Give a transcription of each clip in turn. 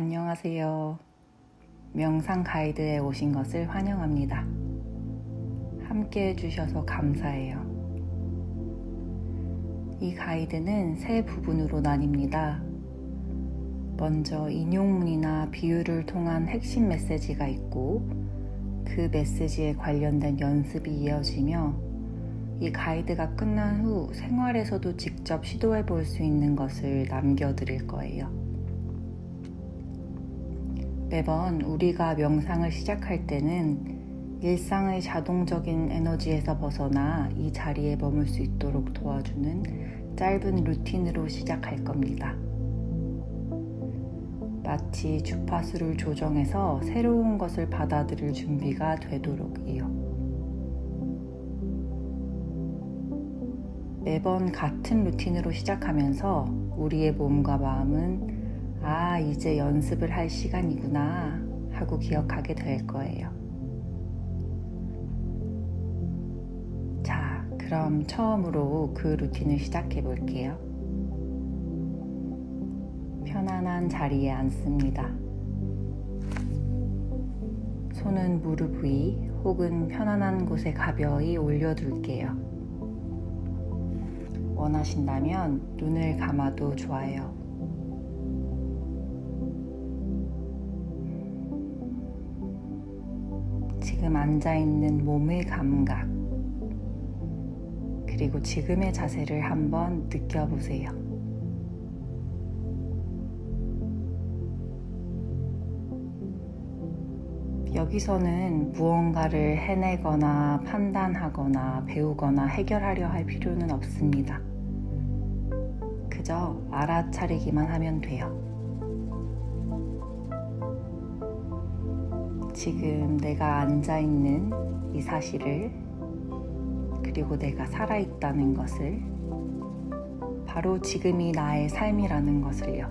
안녕하세요. 명상 가이드에 오신 것을 환영합니다. 함께 해주셔서 감사해요. 이 가이드는 세 부분으로 나뉩니다. 먼저 인용문이나 비유를 통한 핵심 메시지가 있고 그 메시지에 관련된 연습이 이어지며 이 가이드가 끝난 후 생활에서도 직접 시도해 볼 수 있는 것을 남겨드릴 거예요. 매번 우리가 명상을 시작할 때는 일상의 자동적인 에너지에서 벗어나 이 자리에 머물 수 있도록 도와주는 짧은 루틴으로 시작할 겁니다. 마치 주파수를 조정해서 새로운 것을 받아들일 준비가 되도록이요. 매번 같은 루틴으로 시작하면서 우리의 몸과 마음은 아, 이제 연습을 할 시간이구나 하고 기억하게 될 거예요. 자, 그럼 처음으로 그 루틴을 시작해 볼게요. 편안한 자리에 앉습니다. 손은 무릎 위 혹은 편안한 곳에 가벼이 올려둘게요. 원하신다면 눈을 감아도 좋아요. 지금 앉아있는 몸의 감각, 그리고 지금의 자세를 한번 느껴보세요. 여기서는 무언가를 해내거나 판단하거나 배우거나 해결하려 할 필요는 없습니다. 그저 알아차리기만 하면 돼요. 지금 내가 앉아 있는 이 사실을 그리고 내가 살아있다는 것을 바로 지금이 나의 삶이라는 것을요.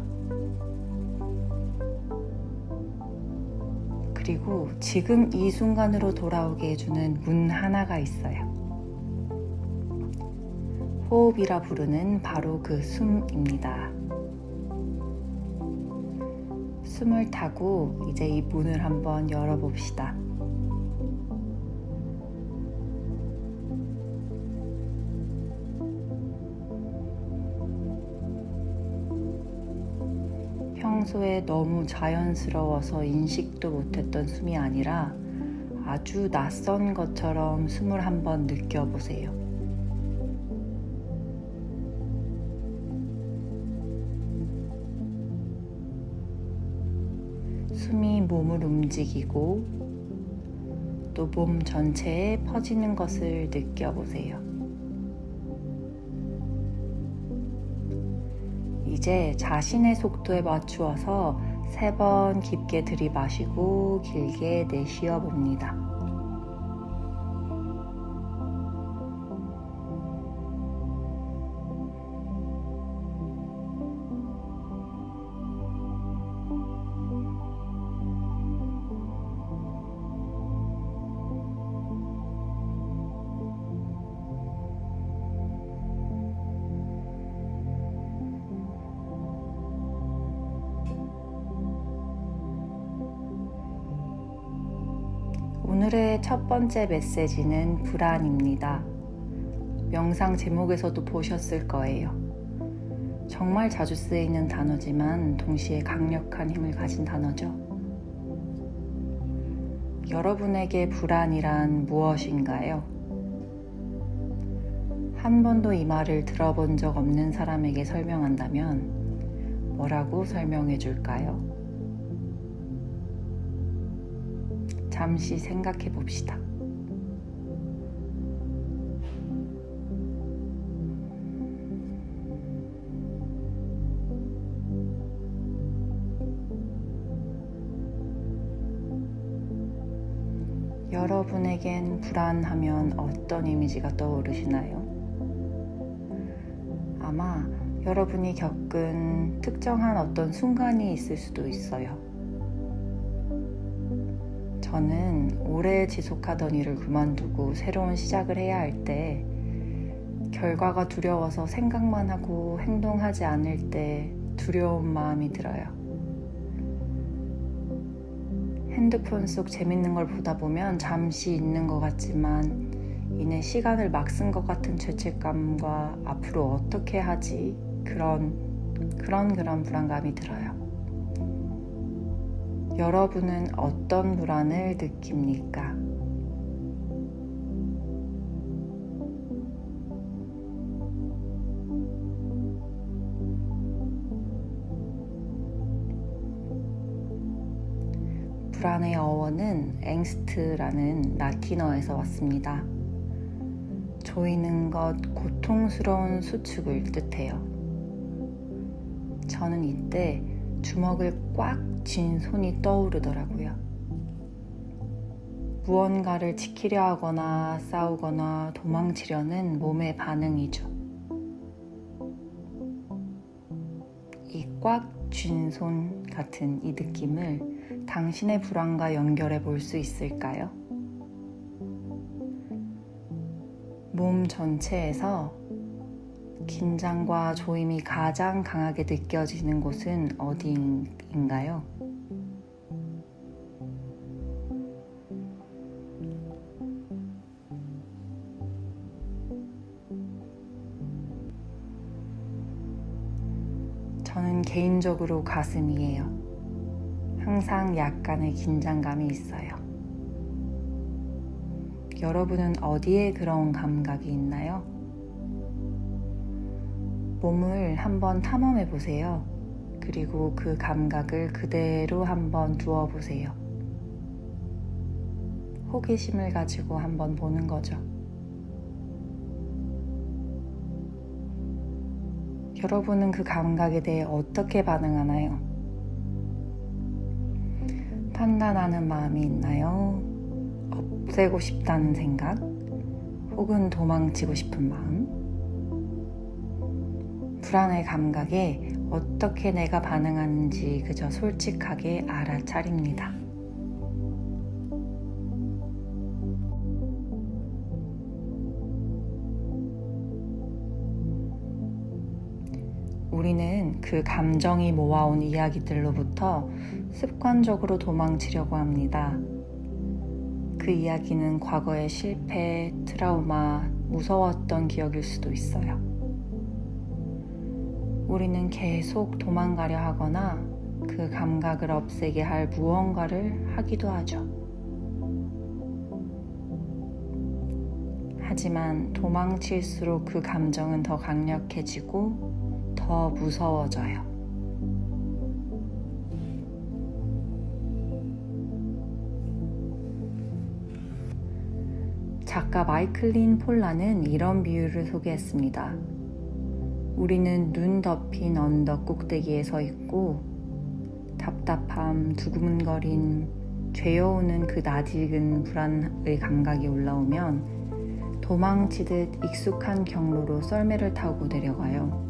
그리고 지금 이 순간으로 돌아오게 해주는 문 하나가 있어요. 호흡이라 부르는 바로 그 숨입니다. 숨을 타고 이제 이 문을 한번 열어봅시다. 평소에 너무 자연스러워서 인식도 못했던 숨이 아니라 아주 낯선 것처럼 숨을 한번 느껴보세요. 몸을 움직이고 또 몸 전체에 퍼지는 것을 느껴보세요. 이제 자신의 속도에 맞추어서 세 번 깊게 들이마시고 길게 내쉬어 봅니다. 오늘의 첫 번째 메시지는 불안입니다. 명상 제목에서도 보셨을 거예요. 정말 자주 쓰이는 단어지만 동시에 강력한 힘을 가진 단어죠. 여러분에게 불안이란 무엇인가요? 한 번도 이 말을 들어본 적 없는 사람에게 설명한다면 뭐라고 설명해 줄까요? 잠시 생각해 봅시다. 여러분에겐 불안하면 어떤 이미지가 떠오르시나요? 아마 여러분이 겪은 특정한 어떤 순간이 있을 수도 있어요. 저는 오래 지속하던 일을 그만두고 새로운 시작을 해야 할 때 결과가 두려워서 생각만 하고 행동하지 않을 때 두려운 마음이 들어요. 핸드폰 속 재밌는 걸 보다 보면 잠시 있는 것 같지만 이내 시간을 막 쓴 것 같은 죄책감과 앞으로 어떻게 하지 그런 그런 그런 불안감이 들어요. 여러분은 어떤 불안을 느낍니까? 불안의 어원은 앵스트라는 라틴어에서 왔습니다. 조이는 것, 고통스러운 수축을 뜻해요. 저는 이때 주먹을 꽉 쥔 손이 떠오르더라고요. 무언가를 지키려 하거나 싸우거나 도망치려는 몸의 반응이죠. 이 꽉 쥔 손 같은 이 느낌을 당신의 불안과 연결해 볼 수 있을까요? 몸 전체에서 긴장과 조임이 가장 강하게 느껴지는 곳은 어디인가요? 저는 개인적으로 가슴이에요. 항상 약간의 긴장감이 있어요. 여러분은 어디에 그런 감각이 있나요? 몸을 한번 탐험해 보세요. 그리고 그 감각을 그대로 한번 두어 보세요. 호기심을 가지고 한번 보는 거죠. 여러분은 그 감각에 대해 어떻게 반응하나요? 판단하는 마음이 있나요? 없애고 싶다는 생각? 혹은 도망치고 싶은 마음? 불안의 감각에 어떻게 내가 반응하는지 그저 솔직하게 알아차립니다. 우리는 그 감정이 모아온 이야기들로부터 습관적으로 도망치려고 합니다. 그 이야기는 과거의 실패, 트라우마, 무서웠던 기억일 수도 있어요. 우리는 계속 도망가려 하거나 그 감각을 없애게 할 무언가를 하기도 하죠. 하지만 도망칠수록 그 감정은 더 강력해지고 더 무서워져요. 작가 마이클린 폴라는 이런 비유를 소개했습니다. 우리는 눈 덮인 언덕 꼭대기에 서 있고 답답함, 두근거림, 죄어오는 그 낯익은 불안의 감각이 올라오면 도망치듯 익숙한 경로로 썰매를 타고 내려가요.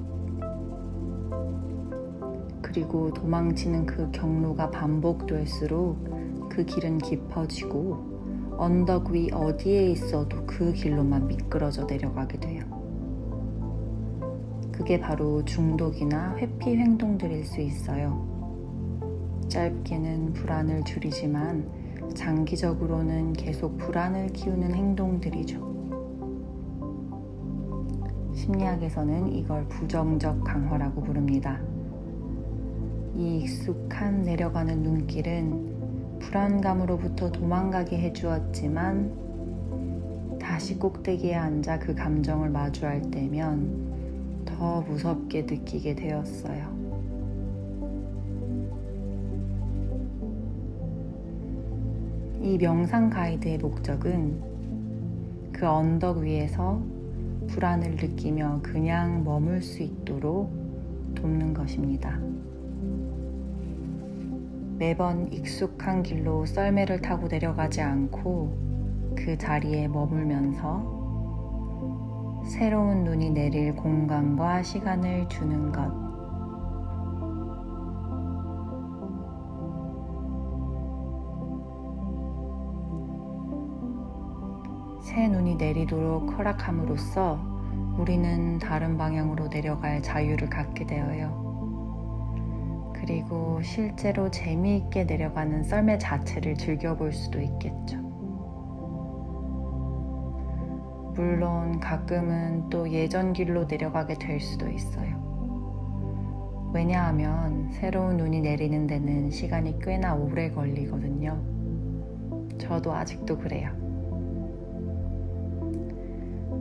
그리고 도망치는 그 경로가 반복될수록 그 길은 깊어지고 언덕 위 어디에 있어도 그 길로만 미끄러져 내려가게 돼요. 그게 바로 중독이나 회피 행동들일 수 있어요. 짧게는 불안을 줄이지만 장기적으로는 계속 불안을 키우는 행동들이죠. 심리학에서는 이걸 부정적 강화라고 부릅니다. 이 익숙한 내려가는 눈길은 불안감으로부터 도망가게 해주었지만 다시 꼭대기에 앉아 그 감정을 마주할 때면 더 무섭게 느끼게 되었어요. 이 명상 가이드의 목적은 그 언덕 위에서 불안을 느끼며 그냥 머물 수 있도록 돕는 것입니다. 매번 익숙한 길로 썰매를 타고 내려가지 않고 그 자리에 머물면서 새로운 눈이 내릴 공간과 시간을 주는 것. 새 눈이 내리도록 허락함으로써 우리는 다른 방향으로 내려갈 자유를 갖게 되어요. 그리고 실제로 재미있게 내려가는 썰매 자체를 즐겨볼 수도 있겠죠. 물론 가끔은 또 예전 길로 내려가게 될 수도 있어요. 왜냐하면 새로운 눈이 내리는 데는 시간이 꽤나 오래 걸리거든요. 저도 아직도 그래요.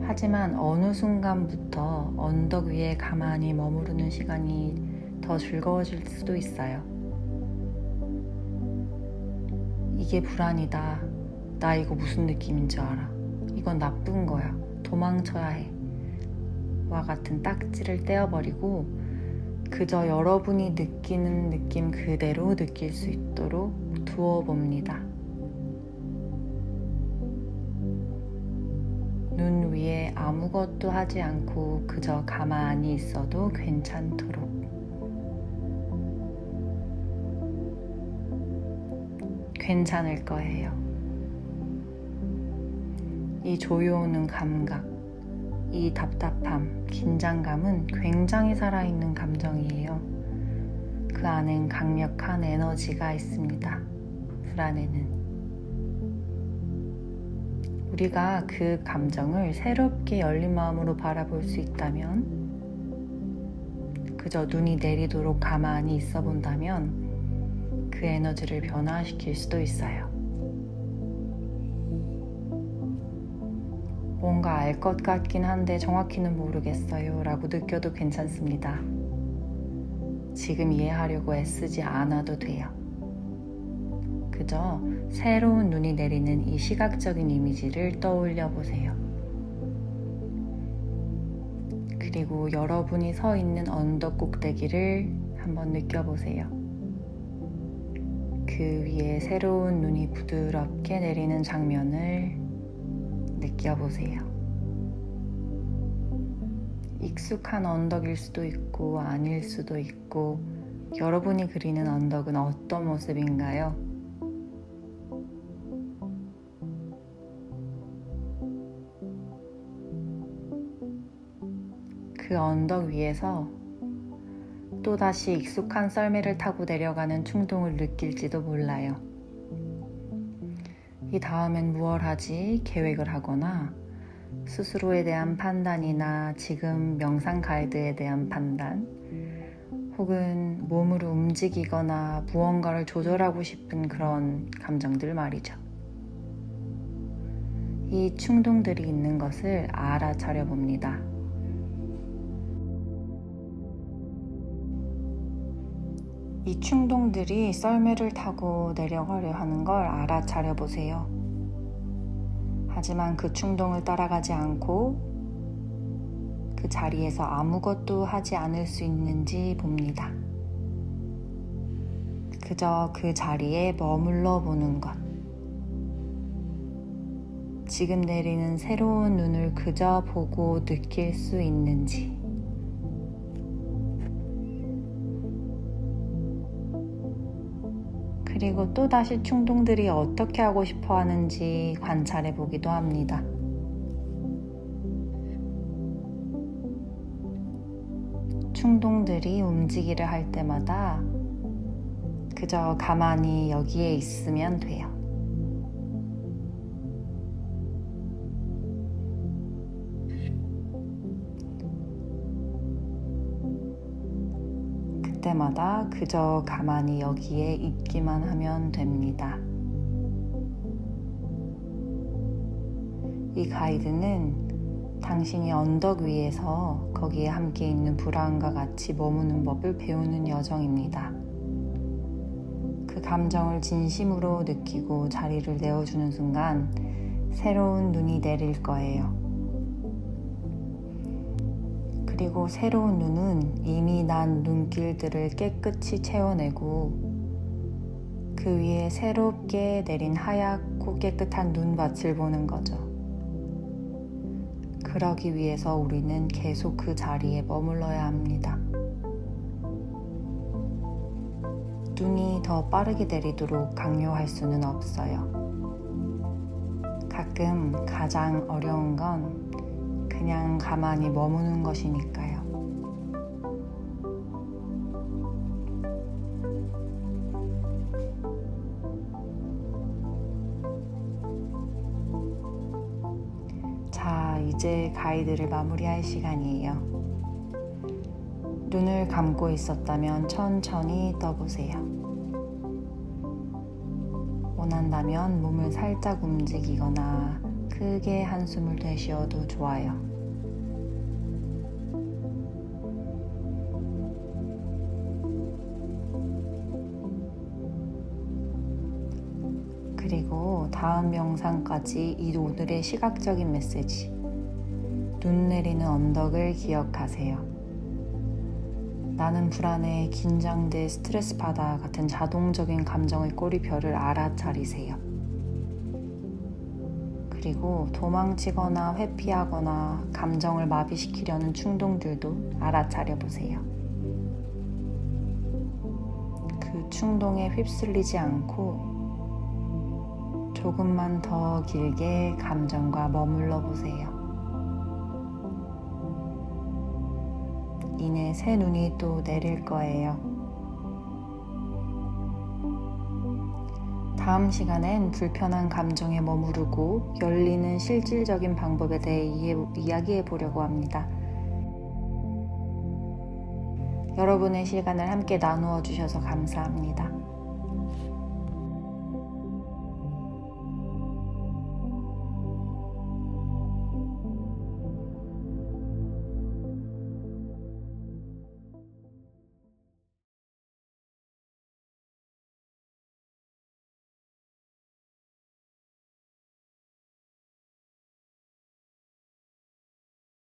하지만 어느 순간부터 언덕 위에 가만히 머무르는 시간이 더 즐거워질 수도 있어요. 이게 불안이다. 나 이거 무슨 느낌인 줄 알아. 이건 나쁜 거야. 도망쳐야 해. 와 같은 딱지를 떼어버리고 그저 여러분이 느끼는 느낌 그대로 느낄 수 있도록 두어 봅니다. 눈 위에 아무것도 하지 않고 그저 가만히 있어도 괜찮도록. 괜찮을 거예요. 이 조여오는 감각, 이 답답함, 긴장감은 굉장히 살아있는 감정이에요. 그 안엔 강력한 에너지가 있습니다. 불안에는. 우리가 그 감정을 새롭게 열린 마음으로 바라볼 수 있다면, 그저 눈이 내리도록 가만히 있어 본다면, 그 에너지를 변화시킬 수도 있어요. 뭔가 알 것 같긴 한데 정확히는 모르겠어요 라고 느껴도 괜찮습니다. 지금 이해하려고 애쓰지 않아도 돼요. 그저 새로운 눈이 내리는 이 시각적인 이미지를 떠올려 보세요. 그리고 여러분이 서 있는 언덕 꼭대기를 한번 느껴보세요. 그 위에 새로운 눈이 부드럽게 내리는 장면을 느껴보세요. 익숙한 언덕일 수도 있고 아닐 수도 있고 여러분이 그리는 언덕은 어떤 모습인가요? 그 언덕 위에서 또다시 익숙한 썰매를 타고 내려가는 충동을 느낄지도 몰라요. 이 다음엔 무얼 하지 계획을 하거나 스스로에 대한 판단이나 지금 명상 가이드에 대한 판단 혹은 몸으로 움직이거나 무언가를 조절하고 싶은 그런 감정들 말이죠. 이 충동들이 있는 것을 알아차려 봅니다. 이 충동들이 썰매를 타고 내려가려 하는 걸 알아차려 보세요. 하지만 그 충동을 따라가지 않고 그 자리에서 아무것도 하지 않을 수 있는지 봅니다. 그저 그 자리에 머물러 보는 것. 지금 내리는 새로운 눈을 그저 보고 느낄 수 있는지. 그리고 또다시 충동들이 어떻게 하고 싶어 하는지 관찰해 보기도 합니다. 충동들이 움직이려 할 때마다 그저 가만히 여기에 있으면 돼요. 때마다 그저 가만히 여기에 있기만 하면 됩니다. 이 가이드는 당신이 언덕 위에서 거기에 함께 있는 불안과 같이 머무는 법을 배우는 여정입니다. 그 감정을 진심으로 느끼고 자리를 내어주는 순간 새로운 눈이 내릴 거예요. 그리고 새로운 눈은 이미 난 눈길들을 깨끗이 채워내고 그 위에 새롭게 내린 하얗고 깨끗한 눈밭을 보는 거죠. 그러기 위해서 우리는 계속 그 자리에 머물러야 합니다. 눈이 더 빠르게 내리도록 강요할 수는 없어요. 가끔 가장 어려운 건 그냥 가만히 머무는 것이니까요. 자, 이제 가이드를 마무리할 시간이에요. 눈을 감고 있었다면 천천히 떠보세요. 원한다면 몸을 살짝 움직이거나 크게 한숨을 내쉬어도 좋아요. 그리고 다음 영상까지 이 오늘의 시각적인 메시지. 눈 내리는 언덕을 기억하세요. 나는 불안해, 긴장돼, 스트레스 받아 같은 자동적인 감정의 꼬리표를 알아차리세요. 그리고 도망치거나 회피하거나 감정을 마비시키려는 충동들도 알아차려 보세요. 그 충동에 휩쓸리지 않고 조금만 더 길게 감정과 머물러 보세요. 이내 새 눈이 또 내릴 거예요. 다음 시간엔 불편한 감정에 머무르고 열리는 실질적인 방법에 대해 이해, 이야기해 보려고 합니다. 여러분의 시간을 함께 나누어 주셔서 감사합니다.